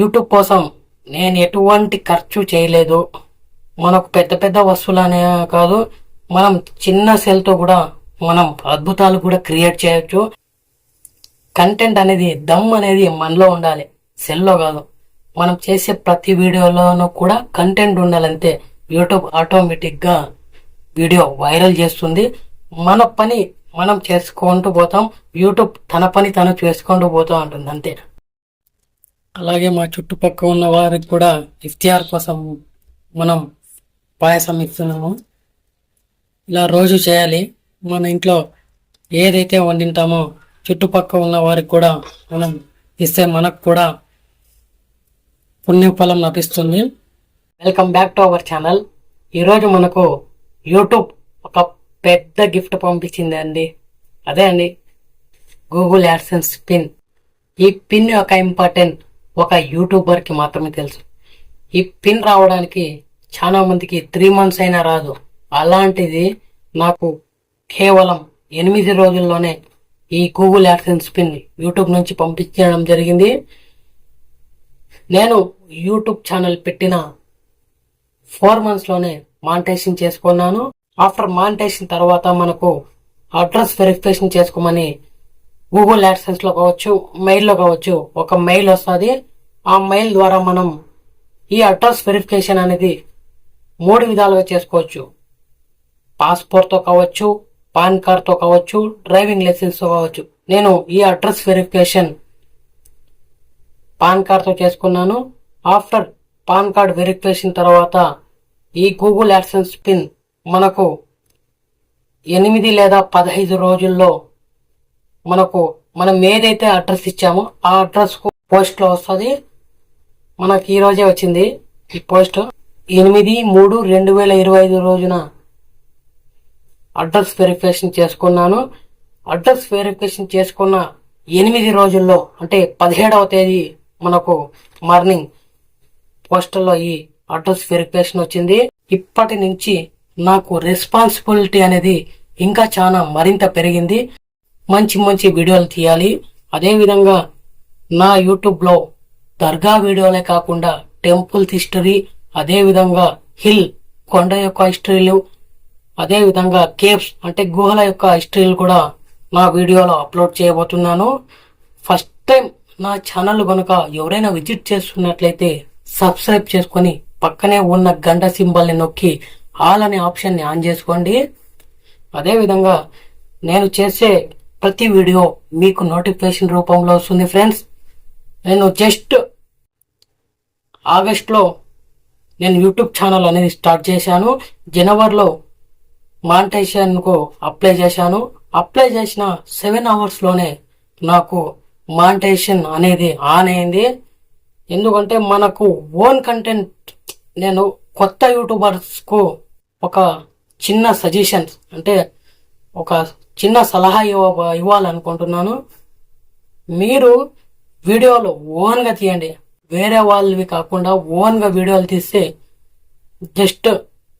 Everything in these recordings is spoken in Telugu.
యూట్యూబ్ కోసం నేను ఎటువంటి ఖర్చు చేయలేదు. మనకు పెద్ద పెద్ద వస్తువులనే కాదు మనం చిన్న సెల్తో కూడా మనం అద్భుతాలు కూడా క్రియేట్ చేయొచ్చు. కంటెంట్ అనేది దమ్ అనేది మనలో ఉండాలి సెల్లో కాదు. మనం చేసే ప్రతి వీడియోలోనూ కూడా కంటెంట్ ఉండాలంతే యూట్యూబ్ ఆటోమేటిక్గా వీడియో వైరల్ చేస్తుంది. మన పని మనం చేసుకుంటూ పోతాం యూట్యూబ్ తన పని తను చేసుకుంటూ పోతూ ఉంటుంది అంతే. అలాగే మా చుట్టుపక్కల ఉన్న వారికి కూడా ఇఫ్తియార్ కోసం మనం పాయసం ఇస్తున్నాము. ఇలా రోజు చేయాలి. మన ఇంట్లో ఏదైతే వండింటామో చుట్టుపక్కల ఉన్న వారికి కూడా మనం ఇస్తే మనకు కూడా పుణ్యఫలం లభిస్తుంది. Welcome back to our channel. ఈరోజు మనకు యూట్యూబ్ ఒక పెద్ద గిఫ్ట్ పంపించింది అండి అదే అండి గూగుల్ యాడ్సెన్స్ పిన్. ఈ పిన్ యొక్క ఇంపార్టెంట్ ఒక యూట్యూబర్కి మాత్రమే తెలుసు. ఈ పిన్ రావడానికి చాలా మందికి త్రీ మంత్స్ అయినా రాదు. అలాంటిది నాకు కేవలం ఎనిమిది రోజుల్లోనే ఈ గూగుల్ యాక్సెన్స్ పిన్ యూట్యూబ్ నుంచి పంపించడం జరిగింది. నేను యూట్యూబ్ ఛానల్ పెట్టిన ఫోర్ మంత్స్లోనే మానిటైజేషన్ చేసుకున్నాను. ఆఫ్టర్ మానిటైజేషన్ తర్వాత మనకు అడ్రస్ వెరిఫికేషన్ చేసుకోమని గూగుల్ యాడ్సెన్స్ కావచ్చు మెయిల్లో కావచ్చు ఒక మెయిల్ వస్తుంది. ఆ మెయిల్ ద్వారా మనం ఈ అడ్రస్ వెరిఫికేషన్ అనేది మూడు విధాలుగా చేసుకోవచ్చు. పాస్పోర్ట్తో కావచ్చు పాన్ కార్డ్తో కావచ్చు డ్రైవింగ్ లైసెన్స్తో కావచ్చు. నేను ఈ అడ్రస్ వెరిఫికేషన్ పాన్ కార్డ్తో చేసుకున్నాను. ఆఫ్టర్ పాన్ కార్డ్ వెరిఫికేషన్ తర్వాత ఈ గూగుల్ యాడ్సెన్స్ పిన్ మనకు ఎనిమిది లేదా పదహైదు రోజుల్లో మనకు మనం ఏదైతే అడ్రస్ ఇచ్చామో ఆ అడ్రస్కు పోస్ట్లో వస్తుంది. మనకి ఈ రోజే వచ్చింది ఈ పోస్ట్ ఎనిమిది మూడు రెండు వేల ఇరవై ఐదు రోజున అడ్రస్ వెరిఫికేషన్ చేసుకున్నాను. అడ్రస్ వెరిఫికేషన్ చేసుకున్న ఎనిమిది రోజుల్లో అంటే పదిహేడవ తేదీ మనకు మార్నింగ్ పోస్టల్లో ఈ అడ్రస్ వెరిఫికేషన్ వచ్చింది. ఇప్పటి నుంచి నాకు రెస్పాన్సిబిలిటీ అనేది ఇంకా చాలా మరింత పెరిగింది. మంచి మంచి వీడియోలు తీయాలి. అదేవిధంగా నా యూట్యూబ్లో దర్గా వీడియోలే కాకుండా టెంపుల్స్ హిస్టరీ అదేవిధంగా హిల్ కొండ యొక్క హిస్టరీలు అదేవిధంగా కేవ్స్ అంటే గుహల యొక్క హిస్టరీలు కూడా నా వీడియోలో అప్లోడ్ చేయబోతున్నాను. ఫస్ట్ టైం నా ఛానల్ కనుక ఎవరైనా విజిట్ చేస్తున్నట్లయితే సబ్స్క్రైబ్ చేసుకొని పక్కనే ఉన్న గంట సింబల్ని నొక్కి ఆల్ అనే ఆప్షన్ని ఆన్ చేసుకోండి. అదేవిధంగా నేను చేసే ప్రతి వీడియో మీకు నోటిఫికేషన్ రూపంలో వస్తుంది ఫ్రెండ్స్. నేను జస్ట్ ఆగస్ట్లో నేను యూట్యూబ్ ఛానల్ అనేది స్టార్ట్ చేశాను. జనవరిలో మానిటైజేషన్కు అప్లై చేశాను. అప్లై చేసిన సెవెన్ అవర్స్లోనే నాకు మానిటైజేషన్ అనేది ఆన్ అయింది. ఎందుకంటే మనకు ఓన్ కంటెంట్ నేను కొత్త యూట్యూబర్స్కు ఒక చిన్న సజెషన్స్ అంటే ఒక చిన్న సలహా ఇవ్వ ఇవ్వాలనుకుంటున్నాను. మీరు వీడియోలు ఓన్గా తీయండి. వేరే వాళ్ళవి కాకుండా ఓన్గా వీడియోలు తీస్తే జస్ట్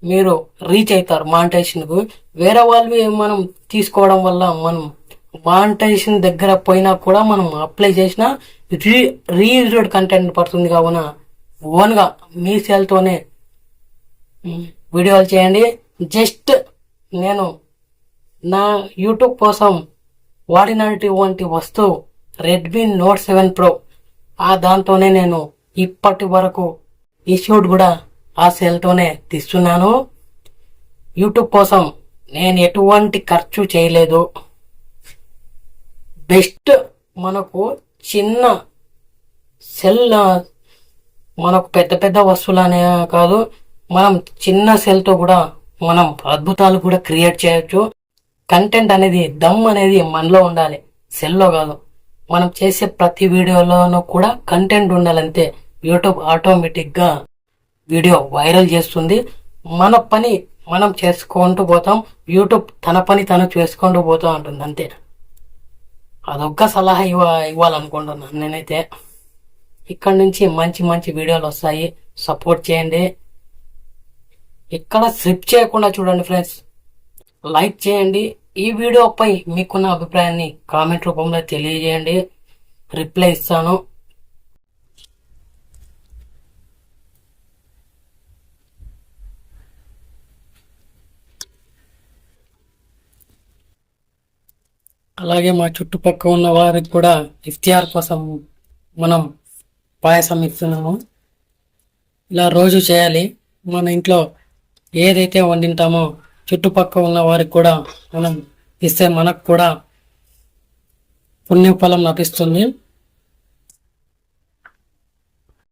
మీరు రీచ్ అవుతారు మానిటైజేషన్కు. వేరే వాళ్ళవి మనం తీసుకోవడం వల్ల మనం మానిటైజేషన్ దగ్గర పోయినా కూడా మనం అప్లై చేసిన రీ రీయూజ్డ్ కంటెంట్ పడుతుంది కావున ఓన్గా మీ సెల్తోనే వీడియోలు చేయండి. జస్ట్ నేను నా యూట్యూబ్ కోసం వాడినటువంటి వస్తువు రెడ్మీ నోట్ సెవెన్ ప్రో ఆ దాంతోనే నేను ఇప్పటి వరకు ఈ షూట్ కూడా ఆ సెల్తోనే తీస్తున్నాను. యూట్యూబ్ కోసం నేను ఎటువంటి ఖర్చు చేయలేదు. బెస్ట్ మనకు చిన్న సెల్ మనకు పెద్ద పెద్ద వస్తువులనే కాదు మనం చిన్న సెల్తో కూడా మనం అద్భుతాలు కూడా క్రియేట్ చేయొచ్చు. కంటెంట్ అనేది దమ్ అనేది మనలో ఉండాలి. సెల్లో కాదు. మనం చేసే ప్రతి వీడియోలోనూ కూడా కంటెంట్ ఉండాలంతే యూట్యూబ్ ఆటోమేటిక్గా వీడియో వైరల్ చేస్తుంది. మన పని మనం చేసుకుంటూ పోతాం. యూట్యూబ్ తన పని తను చేసుకుంటూ పోతూ ఉంటుంది. అంతే. అదొక్క సలహా ఇవ్వ ఇవ్వాలనుకుంటున్నాను నేనైతే. ఇక్కడ నుంచి మంచి మంచి వీడియోలు వస్తాయి. సపోర్ట్ చేయండి. ఇక్కడ స్లిప్ చేయకుండా చూడండి ఫ్రెండ్స్. లైక్ చేయండి. ఈ వీడియోపై మీకున్న అభిప్రాయాన్ని కామెంట్ రూపంలో తెలియజేయండి. రిప్లై ఇస్తాను. అలాగే మా చుట్టుపక్క ఉన్న వారికి కూడా ఇఫ్తియార్ కోసం మనం పాయసం ఇస్తున్నాము. ఇలా రోజు చేయాలి. మన ఇంట్లో ఏదైతే వండింటామో చుట్టుపక్కల ఉన్న వారికి కూడా మనం ఇస్తే మనకు కూడా పుణ్యఫలం లభిస్తుంది.